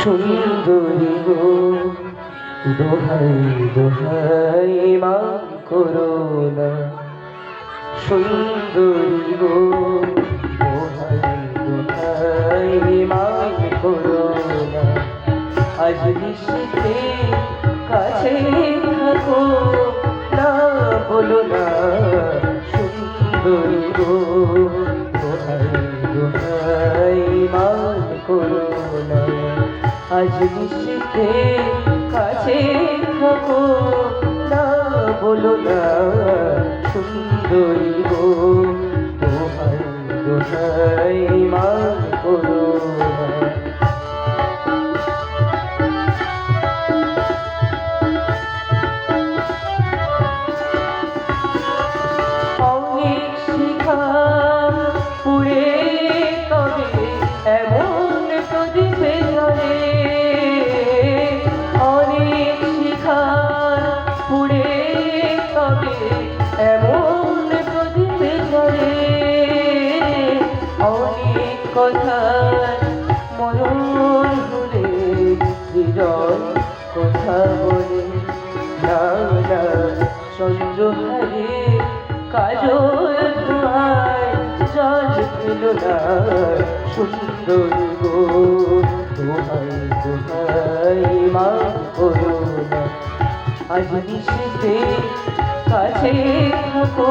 সুন্দরী গো, দোহাই দোহাই মা করোনা সুন্দরী গো, দোহাই দোহাই মা করোনা আজ নিশিতে কাছে করোনা। আজ নিশিতে কাছে থাকো। না বলো না সুন্দরী গো দোহাই দোহাই মা করোনা অনেক কথা মরণ হলে হৃদয় কথা বলে। না না, চন্দ্রহারে কাজল ধোয়ায় জল সুন্দর গো দোহাই দোহাই মা করো না। আজ নিশিতে কাছে থাকো।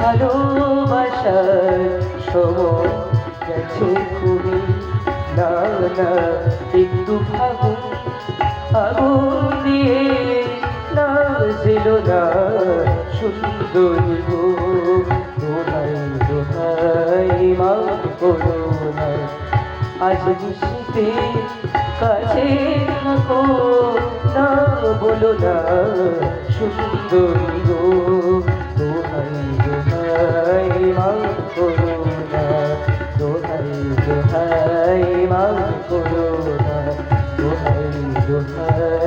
ভালোবাসার সময় গেছে খুবই। না না, একটু ভাবুন, আগুন দিয়ে না ছিল না সুন্দরী গো। দোহাই দোহাই মা করো না। আজ নিশিতে কাছে থাকো, না বলো না সুন্দরী দোহাই দোহাই মা করো না দোহাই দোহাই